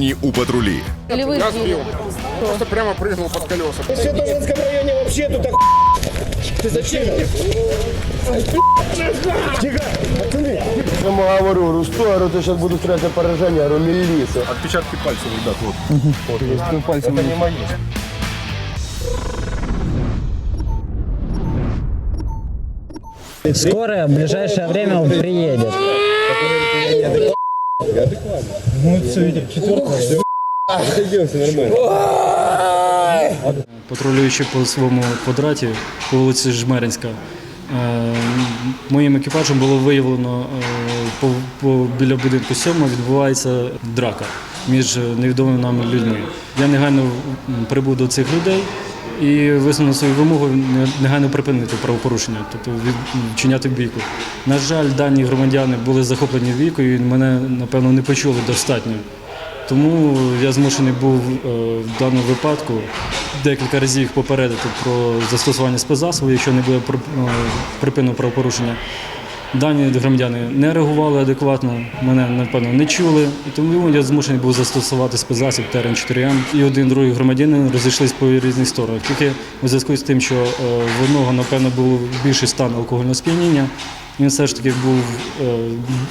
Сьогодні у патрулі Или вы Я сбил. Просто прямо прыгнул под колеса. В Святошинском районе вообще тут ох... Ты зачем? Тихо, пацаны. Я ему говорю, говорю, ты сейчас буду стрелять на поражение, говорю, милиция. Отпечатки пальцев, ребят, вот. Пальцем не мои. Скорая в ближайшее время приедет. Патрулюючи по своєму квадраті по вулиці Жмеринська. е, Моїм екіпажем було виявлено е, по, по, біля будинку 7 відбувається драка між невідомими нам людьми. Я негайно прибув до цих людей і висунув свою вимогу негайно припинити правопорушення, тобто від, вчиняти бійку. На жаль, дані громадяни були захоплені вікою і мене, напевно, не почули достатньо. Тому я змушений був е, в даному випадку декілька разів попередити про застосування спецзасобів, якщо не буде е, припинено правопорушення. Дані громадяни не реагували адекватно, мене напевно не чули, і тому я змушений був застосувати спецзасіб терен 4М. І один другий громадянин розійшлись по різних сторонах. Тільки у зв'язку з тим, що е, в одного, напевно, був більший стан алкогольного сп'яніння, він все ж таки був е,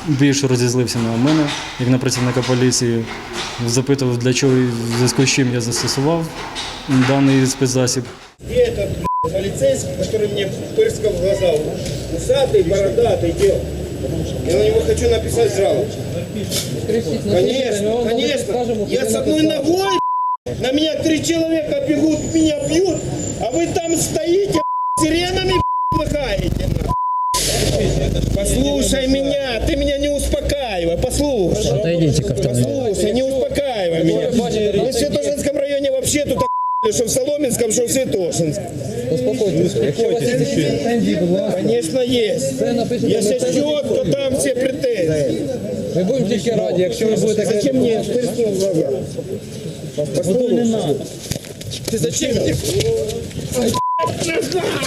більше розізлився на мене, як на працівника поліції. Запитував, для чого і в зв'язку з чим я застосував даний спецзасіб. И этот б***ь, полицейский, который мне пырскал в глаза, усатый, бородатый дел. Я на него хочу написать жалобу. Конечно, конечно. Я с одной ногой, б***ь, на меня три человека бегут, меня бьют, а вы там стоите, б***ь, сиренами б***ь, махаете. нахуй. Послушай меня, ты меня не успокаивай, послушай. Отойдите ко второму. Послушай, не успокаивай меня. Мы в Святошинском районе вообще тут охуели, что в Соломенском, что в Святошинском. Конечно, есть. Я сейчас четко дам все претензии. Ми будемо тільки раді, якщо ви будете Зачем мне пырснул в глаза? Послушай. Ты зачем мне?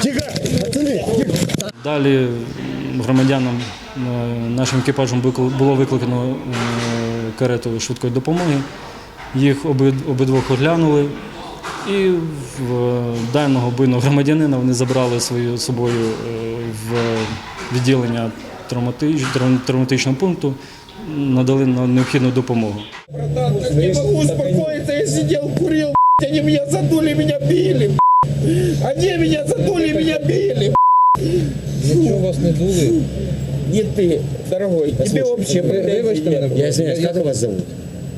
Тихо, пацаны. Далі м, Громадянам е, нашим екіпажем було викликано е, карету швидкої допомоги. Їх обидвох оглянули. І в даного бийного громадянина вони забрали свою собою е, в відділення травматич- травматичного пункту, надали на необхідну допомогу. Братан, не могу успокоиться, я сидел, курил, б***ь, они меня задули, меня били. б***ь. Они меня задули, меня били. б***ь. Якщо вас не дули, Не ты, дорогой, тебе вообще ви- вибачте мене, будь Я ласка. извиняюсь, как вас зовут?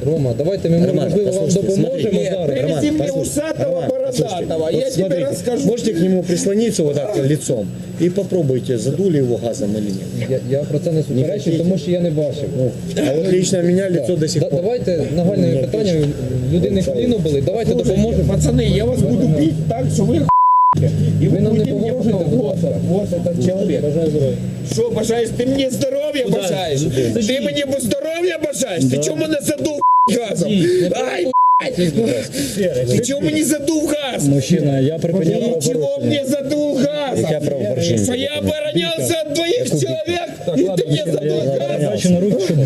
Рома, давайте ми Роман, можливо вам послушайте, допоможемо смотри. зараз. Привези мне послушай, усатого Роман, бородатого, я Вот тебе смотрите, расскажу. Можете к нему прислониться вот так лицом и попробуйте, задули его газом или нет. Я, я про це не суперечу, тому що я не бачив. А вот лично меня лицо до сих Да- пор. давайте нагальними питаннями людини коліно були, давайте допоможемо. Пацаны, я вас буду бить так, что вы охуете. И вы Ви нам не будете мне погрожуєте, будь вот, вот этот человек. Что, бажаешь? Ты мне здоровья бажаешь? Ты мне б- здоровья бажаешь? Ты чего мене задув газом? Ай, блядь! Ты чего мне задув газ? Мужчина, я припинял Ты чего мне задул газом? Я правопорушение. Что я оборонялся от двоих человек, и ты мне задул газом? на руки, щоб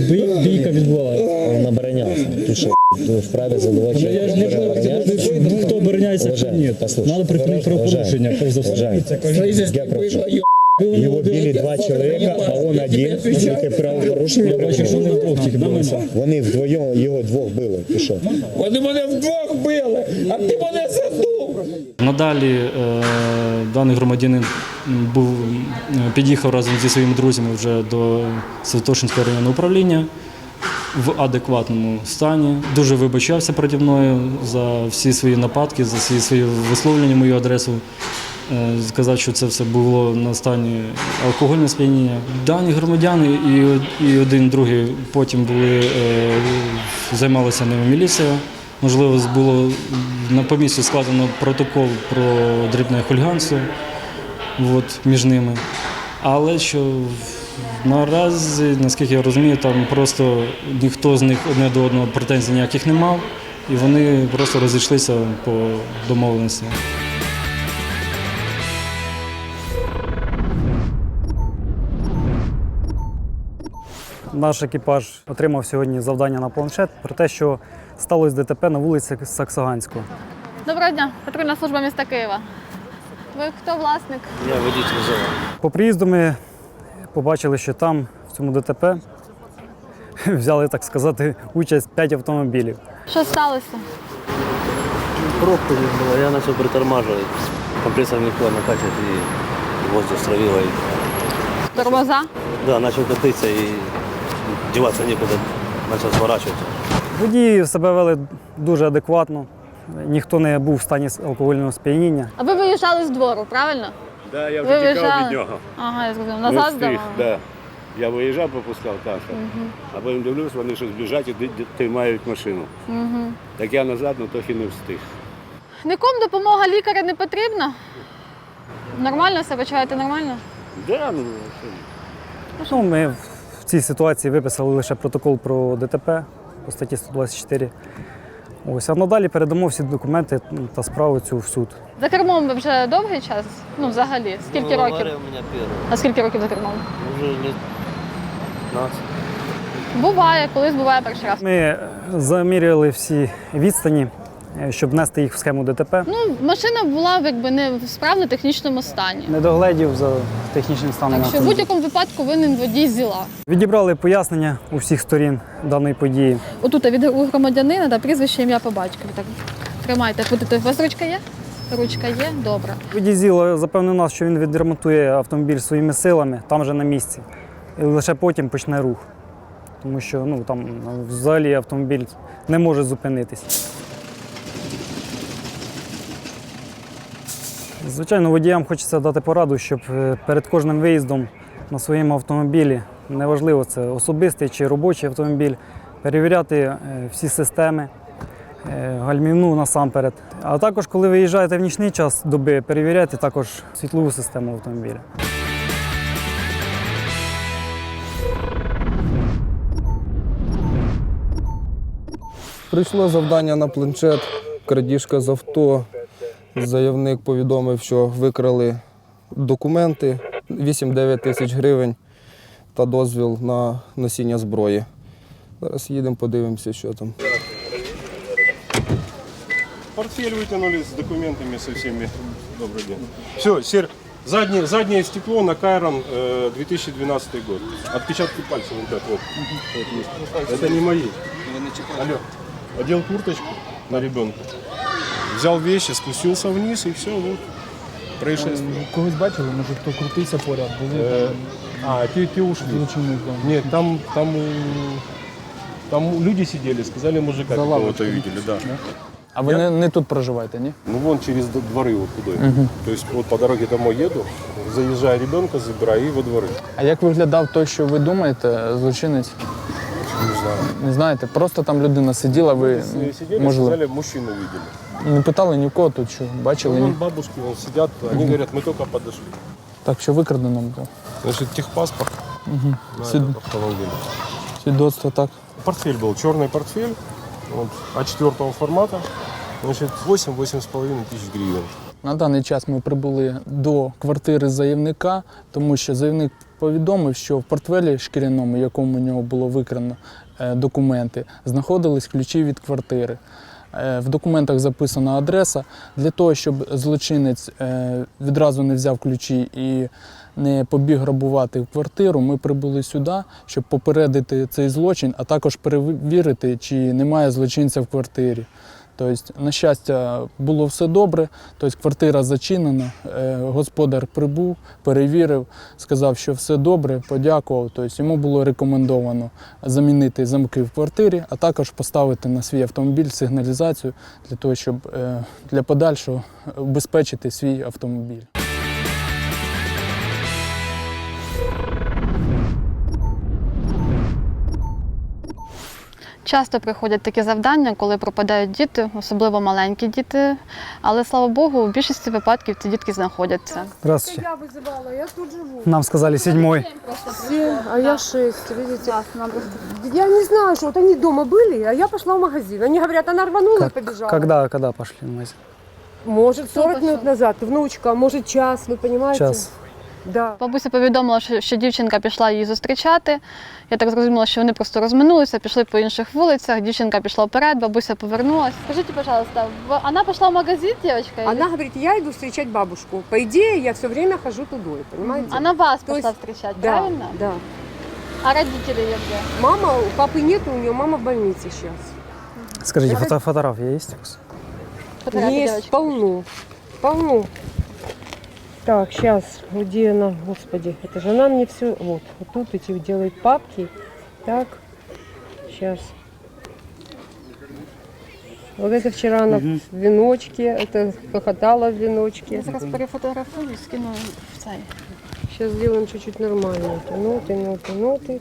бійка відбувалася. Он оборонялся. Ты что, ты вправе задавать человека, который обороняется? Ну, Кто обороняется, кто нет. Послушай, Надо припинить правопорушение, перш за все. Я прошу. Его били два человека, а он один. Тільки правопорушення. Я вони вдвох. Вони вдвоєм, його двох били. Ти що? Вони мене вдвох били, а ти мене задув. Надалі е, даний громадянин був, під'їхав разом зі своїми друзями вже до Святошинського районного управління в адекватному стані. Дуже вибачався переді мною за всі свої нападки, за всі свої висловлення мою адресу. Е, Сказав, що це все було на стані алкогольне сп'яніння. Дані громадяни і, і один, другий потім були, е, займалася ними міліція. Можливо, було на помісці складено протокол про дрібне хуліганство от, між ними. Але що наразі, наскільки я розумію, там просто ніхто з них одне до одного претензій ніяких не мав, і вони просто розійшлися по домовленості. Наш екіпаж отримав сьогодні завдання на планшет про те, що сталося ДТП на вулиці Саксаганського. Доброго дня, патрульна служба міста Києва. Ви хто власник? По приїзду ми побачили, що там, в цьому ДТП, взяли, так сказати, участь 5 автомобілів. Що сталося? Пробка здесь была, я начал притормаживать. Компрессор легко накачивать и воздух стравило. И, Тормоза? да, начал катиться и деваться некуда, начал сворачивать. Водії себе вели дуже адекватно. Ніхто не був в стані алкогольного сп'яніння. А ви виїжджали з двору, правильно? Да, я Ви вже тікав виїжджали? від нього. Ага, я зрозумів. Не Назад встиг, здавали? да. Я виїжджав, пропускав транспорт, а потім дивлюсь, вони щось біжать і ди- ди- тримають машину. Так я назад, ну трохи не встиг. Нікому допомога лікаря не потрібна? Нормально себе почуваєте нормально? Да, ну, що? Ну, ми в цій ситуації виписали лише протокол про ДТП по статті 124. Ось, а надалі передамо всі документи та справу цю в суд. За кермом ви вже довгий час? Ну, взагалі, скільки Ну, років? у первая. А скільки років за кермом? Уже лет 15. Буває, колись буває перший раз. Ми заміряли всі відстані, щоб внести їх в схему ДТП. Ну, машина була якби не в справно технічному стані. Не догледів за технічним станом. Так що в будь-якому випадку винен водій зіла. Відібрали пояснення у всіх сторін даної події. Отут від громадянина та прізвище ім'я по батькові. Так тримайте. Будете. У вас ручка є? Ручка є? Добре. Водій Зіла запевнив нас, що він відремонтує автомобіль своїми силами, там же на місці. І лише потім почне рух. Тому що ну, там взагалі автомобіль не може зупинитись. Звичайно, водіям хочеться дати пораду, щоб е, перед кожним виїздом на своєму автомобілі, неважливо це особистий чи робочий автомобіль, перевіряти е, всі системи, е, гальмівну насамперед. А також, коли виїжджаєте в нічний час доби, перевіряйте також світлову систему автомобіля. Прийшло завдання на планшет, крадіжка з авто. Заявник повідомив, що викрали документи 8-9 тисяч гривень та дозвіл на носіння зброї. Зараз їдемо, подивимося, що там. Портфель вытянули с документами со всеми. Добрый день. Все, Сер, заднее, заднее стекло на Кайрон э, 2012 год. Отпечатки пальцев вот так вот. Вот есть. Это не мои. Алло. Одел курточку на ребенка. Взял вещи, спустился вниз и все, вот. Происшествие. Когось бачили, може хто крутився поряд, були Э, а, те, те ушли. Нет, там, там, у- там люди сидели, сказали мужика какого-то видели, да. А ви не, не тут проживаєте, ні? Ну вон через д- дворы вот туда. То есть вот по дороге домой еду, заезжаю ребенка, забираю и во дворы. А як виглядав той, що ви думаєте, злочинець? Не знаю. Не знаєте, просто там людина сиділа, ви С- Сидели, можливо, сказали, мужчину видели. не питали ні в кого тут, що бачили, Ну, ні? вон бабушки вон сидят, они говорят, мы только подошли. Так, що викрадено було. Значит, техпаспорт на Сид- этот автомобиль. Свідоцтво так. Портфель был, черный портфель, вот, А4 формата, значит, 8-8,5 тысяч гривен. На даний час ми прибули до квартири заявника, тому що заявник повідомив, що в портфелі шкіряному, якому у нього було викрано е, документи, знаходились ключі від квартири. Е, В документах записана адреса. Для того, щоб злочинець е, відразу не взяв ключі і не побіг грабувати квартиру, ми прибули сюди, щоб попередити цей злочин, а також перевірити, чи немає злочинця в квартирі. Тобто, на щастя, було все добре. Тобто, квартира зачинена, е, господар прибув, перевірив, сказав, що все добре, подякував. Тобто, йому було рекомендовано замінити замки в квартирі, а також поставити на свій автомобіль сигналізацію для того, щоб е, для подальшого убезпечити свій автомобіль. Часто приходять такі завдання, коли пропадають діти, особливо маленькі діти. Але слава Богу, в більшості випадків ці дітки знаходяться. Здравствуйте. Я вызывала, я тут живу. Нам сказали седьмой. Семь, а я шесть, видите. Я не знаю, что вот они дома были, а я пошла в магазин. Они говорят, она рванула и побежала. Когда, когда пошли в магазин? Может, 40 минут назад, внучка, а может, час, вы понимаете? Час. Да. Бабуся повідомила, що, що дівчинка пішла її зустрічати. Я так зрозуміла, що вони просто розминулися, пішли по інших вулицях. Дівчинка пішла вперед, бабуся повернулася. Скажіть, пожалуйста, в- вона пішла в магазин, дівчинка? Она говорит, я иду встречать бабушку. По идее, я все время хожу тудой, понимаете? Она вас То пошла есть- встречать, Да, правильно? да. А родители ее где? Мама, у папы нет, у нее мама в больнице сейчас. Скажите, фото фотография есть у вас? Фотографии Есть, девочки. полно. Полно. Так, сейчас, где она, господи, это же она мне все, вот, вот тут эти делает папки. Так, сейчас. Вот это вчера она в веночке, это хохотала в веночке. Я зараз перефотографую скину в цей. Сейчас сделаем чуть-чуть нормально. Ноты, ноты, ноты.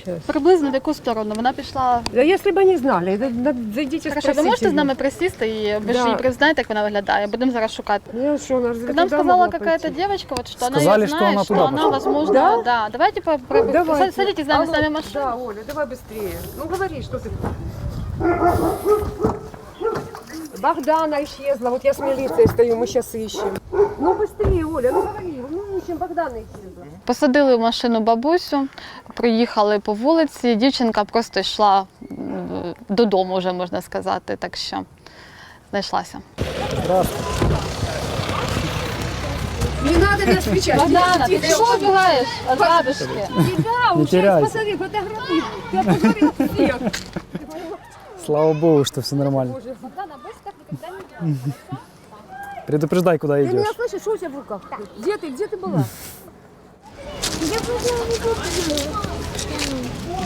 Сейчас. Приблизно в яку сторону? Вона пішла. Да если бы они знали, да- да зайдите Хорошо, ви спросите можете з ее. нами присісти і ви ж Да. її признаєте, як вона виглядає. Будемо зараз шукати. Я что, она разве Нам туда сказала могла какая-то пойти? девочка, вот, что Сказали, она ее что знает, она что туда она, пошла. возможно, Да? да. Давайте по, про- Давайте. садитесь с нами, с нами Алло, в машину. Да, Оля, давай быстрее. Ну говори, что ты... Богдана исчезла, вот я с милицией стою, мы сейчас ищем. Ну быстрее, Оля, ну говори, ну ищем, Богдана исчезла. Посадили в машину бабусю, проїхали по вулиці. Дівчинка просто йшла м, додому, вже можна сказати, так що знайшлася. Не надо меня встречать. Богдана, ти чого убігаєш від бабушки? Тебя Не уже, теряйся. посмотри, фотографии. Ты опозорил всех. Слава богу, что все нормально. Богдана, быстро никогда не Предупреждай, куда Ты меня идешь. слышишь, что у тебя в руках? Где ты, где ты была?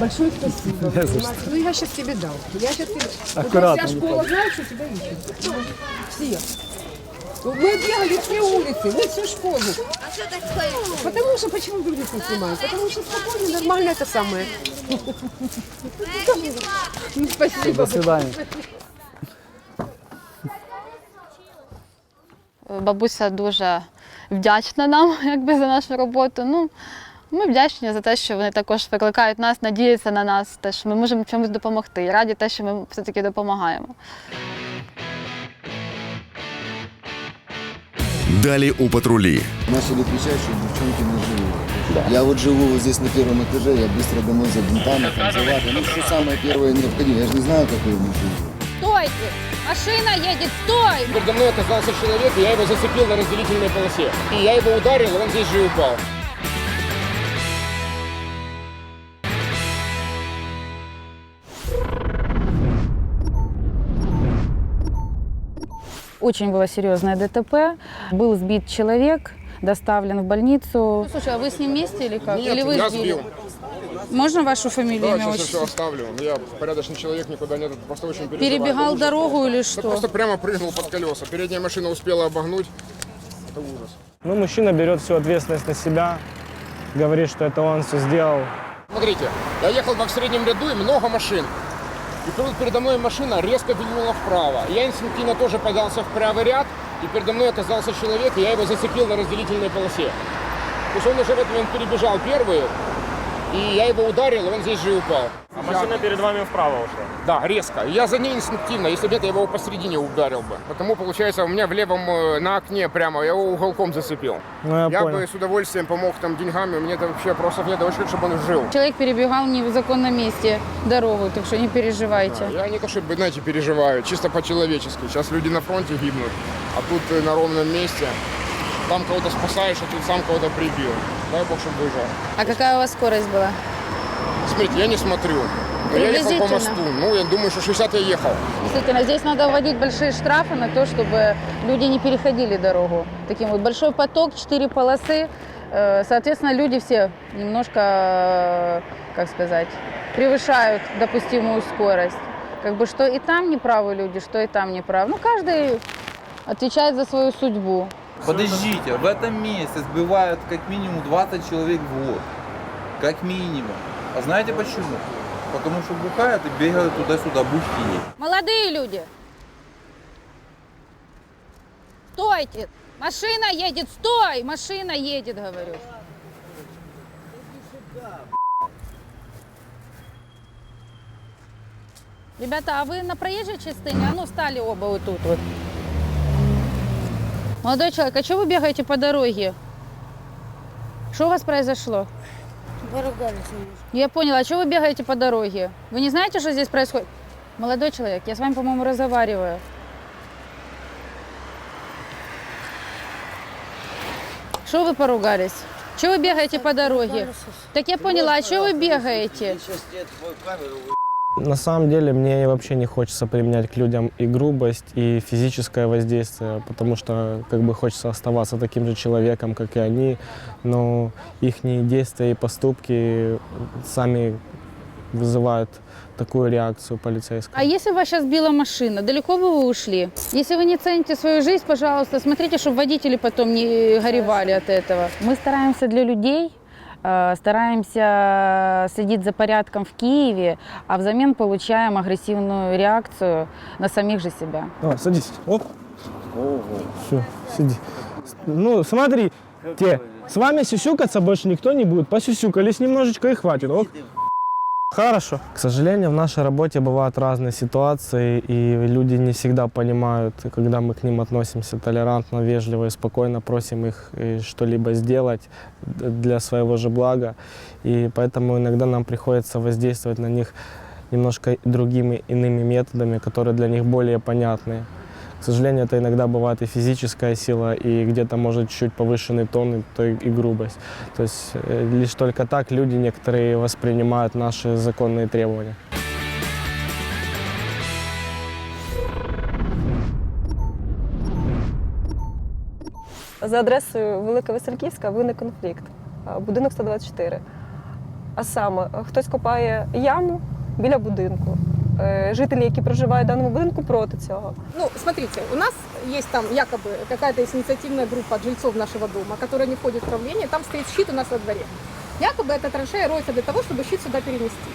Большое спасибо. Не за что. Маш. Ну я сейчас тебе дам. Я сейчас тебе... Вот Аккуратно, Вся не школа знает, что тебя ищет. Все. Мы бегали все улицы, мы всю школу. А что так Потому что почему других не снимают? Потому что спокойно, нормально это самое. Ну, Спасибо. До свидания. Бабуся дуже вдячна нам якби, за нашу роботу. Ну, ми вдячні за те, що вони також викликають нас, надіються на нас, те, що ми можемо чомусь допомогти. І раді те, що ми все-таки допомагаємо. Далі у патрулі. Начали кричать, что девчонки не живут. Я вот живу вот здесь на первом этаже, я быстро домой за бинтами, там, за ватой. Ну, что самое первое необходимое. Я же не знаю, какой у них жизнь. Стойте! Машина едет, стой! Передо мной оказался человек, и я его зацепил на разделительной полосе. И я его ударил, и он здесь же и упал. Очень было серьезное ДТП. Был сбит человек, доставлен в больницу. Слушай, а вы с ним вместе или как? Нет, или вы я сбили? сбил. Можно вашу фамилию, Да, имя, сейчас все оставлю. Я порядочный человек, никуда нет, просто очень переживаю. Перебегал дорогу или Да что? просто прямо прыгнул под колеса. Передняя машина успела обогнуть. Это ужас. Ну, мужчина берет всю ответственность на себя, говорит, что это он все сделал. Смотрите, я ехал в среднем ряду и много машин. И тут передо мной машина резко вильнула вправо. Я инстинктивно тоже подался в правый ряд, и передо мной оказался человек, и я его зацепил на разделительной полосе. То есть он уже в этот момент перебежал первый, и я его ударил, и он здесь же и упал. Машина перед вами вправо ушла. Да, резко. Я за ней инстинктивно. Если бы нет, я его посередине ударил бы. Потому, получается, у меня в левом э, на окне прямо, я его уголком зацепил. Ну, я, Я понял. бы с удовольствием помог там деньгами, мне это вообще просто нет, очень, чтобы он жил. Человек перебегал не в законном месте дорогу, так что не переживайте. Я не то, чтобы, знаете, переживаю, чисто по-человечески. Сейчас люди на фронте гибнут, а тут э, на ровном месте. Там кого-то спасаешь, а тут сам кого-то прибил. Дай бог, чтобы выжил. А какая у вас скорость была? Смотрите, я не смотрю. Но я ехал по мосту. Ну, я думаю, что 60 я ехал. Действительно, здесь надо вводить большие штрафы на то, чтобы люди не переходили дорогу. Таким вот большой поток, четыре полосы. Э, Соответственно, люди все немножко, э, как сказать, превышают допустимую скорость. Как бы что и там неправы люди, что и там неправы. Ну, каждый отвечает за свою судьбу. Подождите, в этом месяце сбивают как минимум 20 человек в год. Как минимум. А знаете почему? Потому что бухают и бегают туда-сюда, бухие. Молодые люди! Стойте! Машина едет! Стой! Машина едет, говорю. Ребята, а вы на проезжей частине? А ну, стали оба вот тут вот. Молодой человек, а что вы бегаете по дороге? Что у вас произошло? Поругались Я поняла, а что вы бегаете по дороге? Вы не знаете, что здесь происходит? Молодой человек, я с вами, по-моему, разговариваю. Что вы поругались? Чего вы бегаете по дороге? Так я поняла, а что вы бегаете? На самом деле мне вообще не хочется применять к людям и грубость, и физическое воздействие, потому что как бы хочется оставаться таким же человеком, как и они, но их действия и поступки сами вызывают такую реакцию полицейскую. А если вас сейчас сбила машина, далеко бы вы ушли? Если вы не цените свою жизнь, пожалуйста, смотрите, чтобы водители потом не горевали от этого. Мы стараемся для людей, стараемся следить за порядком в Киеве, а взамен получаем агрессивную реакцию на самих же себя. Давай, садись. Оп. Все, сиди. Ну, смотри, те, с вами сюсюкаться больше никто не будет. Посюсюкались немножечко и хватит. Ок. Хорошо. К сожалению, в нашей работе бывают разные ситуации, и люди не всегда понимают, когда мы к ним относимся толерантно, вежливо и спокойно, просим их э, что-либо сделать д- для своего же блага. И поэтому иногда нам приходится воздействовать на них немножко другими иными методами, которые для них более понятны. К сожалению, это иногда бывает и физическая сила, и где-то может чуть повышенный тон, и, то и, и грубость. То есть э, лишь только так люди некоторые воспринимают наши законные требования. За адресою Велика Васильківська виник конфлікт. а, Будинок 124. А саме хтось копає яму біля будинку. Е, Жителі, які проживають в даному будинку, проти цього. Ну, смотрите, у нас есть там якобы какая-то есть инициативная группа жильцов нашего дома, которая не входит в правление, там стоит щит у нас во дворе. Якобы эта траншея роется для того, чтобы щит сюда перенести.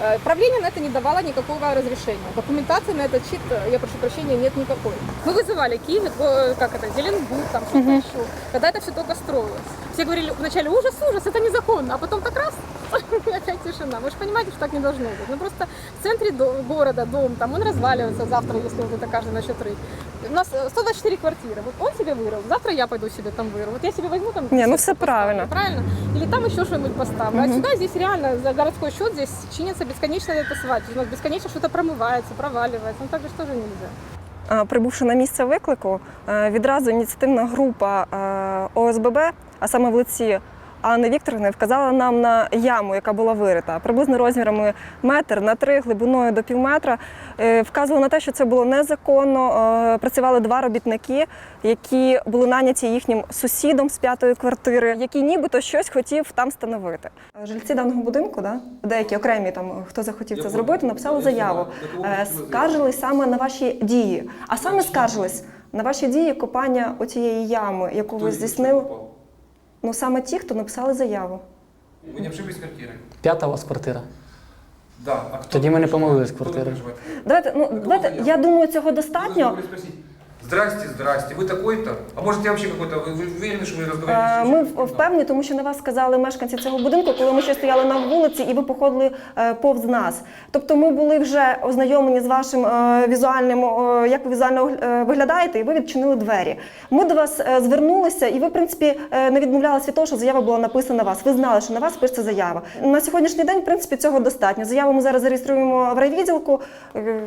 Э, Правление на это не давало никакого разрешения. Документации на этот щит, э, я прошу прощения, нет никакой. Мы вызывали Киев, э, как это, Зеленбуд, там что-то еще, когда это все только строилось. Все говорили вначале ужас, ужас, это незаконно, а потом так раз, и опять тишина. Вы же понимаете, что так не должно быть. Ну просто в центре до- города дом, там он разваливается завтра, если вот это каждый начнет рыть. У нас э, 124 квартиры. Вот он себе вырыл, завтра я пойду себе там вырыл. Вот я себе возьму там... Не, ну сетку все правильно. Правильно? Или там еще что-нибудь поставлю. А Мгм. сюда здесь реально за городской счет здесь чинится бесконечно этот асфальт. У нас бесконечно что-то промывается, проваливается. Ну так же тоже нельзя. А, Прибувши на місце виклику, е, відразу ініціативна група е, ОСББ, а саме в лиці Анни Вікторівни, вказала нам на яму, яка була вирита, приблизно розмірами метр на три, глибиною до пів метра. Е, Вказувала на те, що це було незаконно. Е, Працювали два робітники, які були наняті їхнім сусідом з п'ятої квартири, який нібито щось хотів там встановити. Жильці даного будинку, да, деякі окремі там, хто захотів це зробити, написали заяву. Е, Скаржились саме на ваші дії. А саме скаржились на ваші дії копання оцієї ями, яку ви здійснили. Ну саме ті, хто написали заяву. Вы не ошиблись квартирой? П'ята у вас квартира. Да. А кто? Тоді ми не помилились квартири. Давайте, ну давайте, я думаю, цього достатньо. Здрасте, здрасте. Вы такой-то? А может я вообще какой-то? Вы, вы уверены, что вы Е, разговариваете? Ми в- впевнені, тому що на вас сказали мешканці цього будинку, коли ми ще стояли на вулиці, і ви походили е, повз нас. Тобто ми були вже ознайомлені з вашим е, візуальним, е, як ви візуально е, виглядаєте, і ви відчинили двері. Ми до вас е, звернулися, і ви, в принципі, е, не відмовлялися від того, що заява була написана на вас. Ви знали, що на вас пишеться заява. На сьогоднішній день, в принципі, цього достатньо. Заяву ми зараз зареєструємо в райвідділку. Е,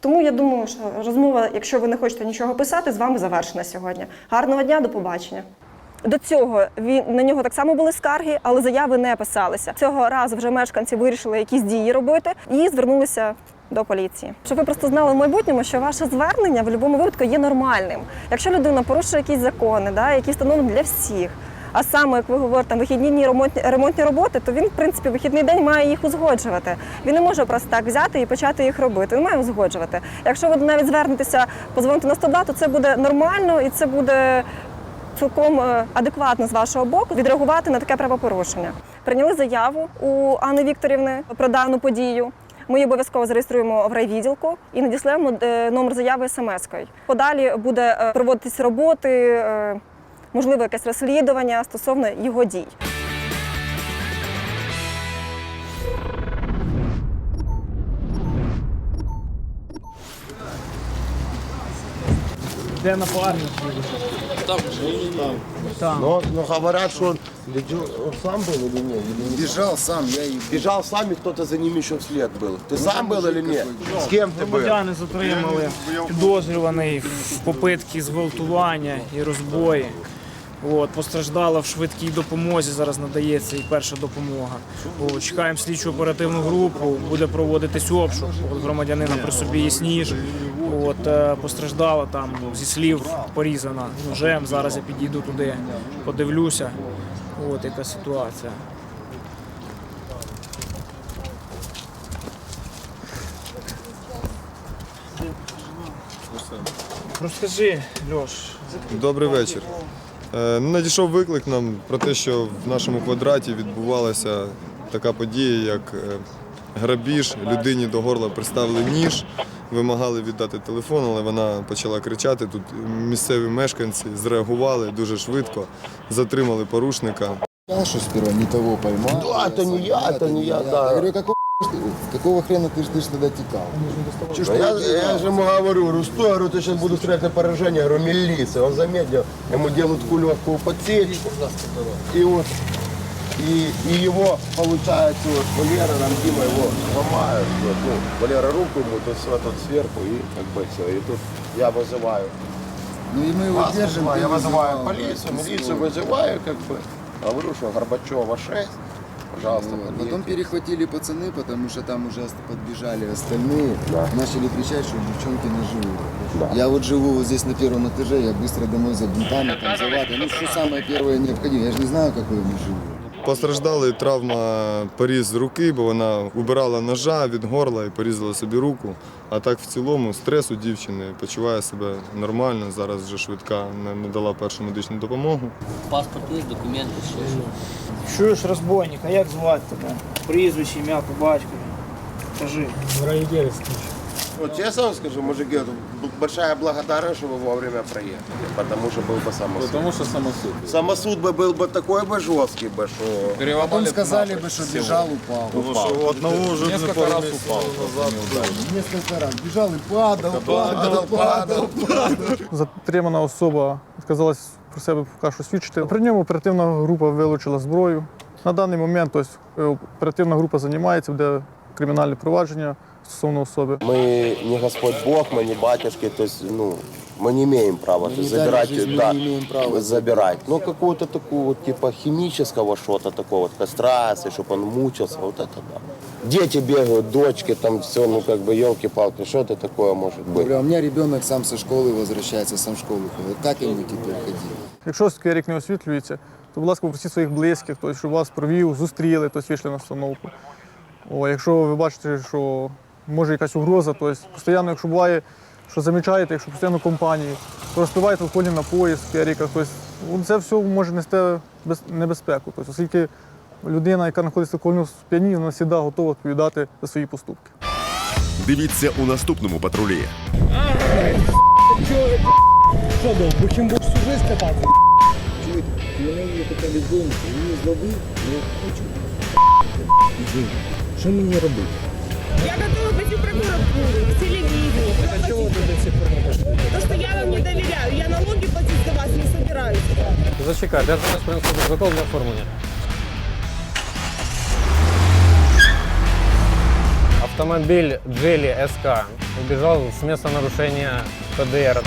Тому я думаю, що розмова, якщо ви не хочете нічого писати, з вами завершена сьогодні. Гарного дня, до побачення. До цього він на нього так само були скарги, але заяви не писалися. Цього разу вже мешканці вирішили якісь дії робити і звернулися до поліції. Щоб ви просто знали в майбутньому, що ваше звернення в будь-якому випадку є нормальним. Якщо людина порушує якісь закони, да, які встановлені для всіх. А саме, як ви говорите, там, вихідні дні ремонтні, ремонтні роботи, то він, в принципі, вихідний день має їх узгоджувати. Він не може просто так взяти і почати їх робити. Він має узгоджувати. Якщо ви навіть звернетеся, позвоните на 102, то це буде нормально і це буде цілком е, адекватно з вашого боку відреагувати на таке правопорушення. прийняли заяву у Анни Вікторівни про дану подію. Ми її обов'язково зареєструємо в райвідділку і надішлемо е, номер заяви смс-кою. Подалі буде е, проводитись роботи, можливо, якесь розслідування стосовно його дій. Де напарник? Там. Там. Но, но говорят, что он, он сам был или нет? Или не Бежал сам, я и... Бежал сам, и кто-то за ним еще вслед был. Ты сам был или нет? С кем ты был? Громадяни затримали підозрюваний в попитки зґвалтування і розбої. От, постраждала в швидкій допомозі. Зараз надається і перша допомога. От, чекаємо слідчу оперативну групу. Буде проводитись обшук. От, громадянина при собі є ніж. От, е, постраждала там зі слів порізана ножем. Зараз я підійду туди, подивлюся. От яка ситуація. Розкажи, Льош. Добрий вечір. Е, Надійшов виклик нам про те, що в нашому квадраті відбувалася така подія, як е, грабіж. Людині до горла приставили ніж, вимагали віддати телефон, але вона почала кричати. Тут місцеві мешканці зреагували дуже швидко, затримали порушника. Я что сперва не того поймал. Да, это не я, это не я, да. Я говорю, какого, ты, какого хрена ты, ж- ты ж тогда текал? Чё ж Ну, ты я, текал? я же ему говорю, говорю, стой, говорю, ты сейчас буду стрелять на поражение, говорю, милиция. Он замедлил, ему делают такую легкую подсечку. И вот, и, и его, получается, вот, Валера, там, Дима его ломают. Вот, ну, Валера руку ему, то все тут сверху, и как бы все. И тут я вызываю. Ну и мы его Вас держим. вызываю, ты я вызываю вызывал, полицию, да, милицию всё. вызываю, как бы. Говорю, что Горбачева 6, пожалуйста, Вот. подъедьте. Потом перехватили пацаны, потому что там уже подбежали остальные. Начали кричать, что девчонки на живу. Я вот живу вот здесь на первом этаже, я быстро домой за бинтами, там, за ватой. Ну что самое первое необходимое, я же не знаю, какой мы живу. Постраждали травма поріз руки, бо вона убирала ножа від горла і порізала собі руку. А так в цілому стрес у дівчини почуває себе нормально. Зараз вже швидка надала першу медичну допомогу. Паспорт есть, документы, все. Чуєш розбойник, а як звати тебе? Прізвище, ім'я по батькові. Кажи. Вот честно вам скажу, мужики, вот б- большая благодарность, что вы вовремя проехали, потому что был бы самосуд. Потому что самосуд. Самосуд бы был бы такой бы жесткий бы, что... Потом сказали бы, что бежал, упал. Упал. Несколько раз упал. Несколько раз бежал и падал, падал, падал, падал. Затримана особа відказалась про себе поки що свідчити. При ньому оперативна група вилучила зброю. На даний момент ось, е, оперативна група займається, буде кримінальне провадження стосовно особи. Мы не Господь Бог, мы не батюшки, то есть, ну, мы не имеем права то есть, не дали забирать, жизнь, мы да, не имеем права забирать. Но какого-то такого, вот, типа, химического что-то такого, вот, кастрации, чтобы он мучился, вот это да. Дети бегают, дочки, там все, ну, как бы, елки-палки, что это такое может быть? Говорю, а у меня ребенок сам со школы возвращается, сам в школу ходит. Как ему теперь ходить? Якщо такий рік не освітлюється, то, будь ласка, попросіть своїх близьких, тобто, щоб вас провів, зустріли, тобто вийшли на остановку. О, якщо ви бачите, що може якась угроза, тобто постійно, якщо буває, що замічаєте, якщо постійно компанії, то розпиваєте алкогольні напої з керіка, тобто ну, це все може нести небезпеку. Тобто, оскільки людина, яка знаходиться в алкогольному сп'янінні, вона завжди готова відповідати за свої поступки. Дивіться у наступному патрулі. Що, чим будеш всю жизнь кататися? Мене така людина, він зловив, я хочу. Що мені робити? Я готова пойти в прокуратуру, в телевидение. А чого ти до сих пор не пошли? Потому что я вам не доверяю. Я налоги платить за вас не собираюсь. Зачекай, я зараз принесу протокол для оформлення. Автомобиль Джели СК убежал с места нарушения ПДР.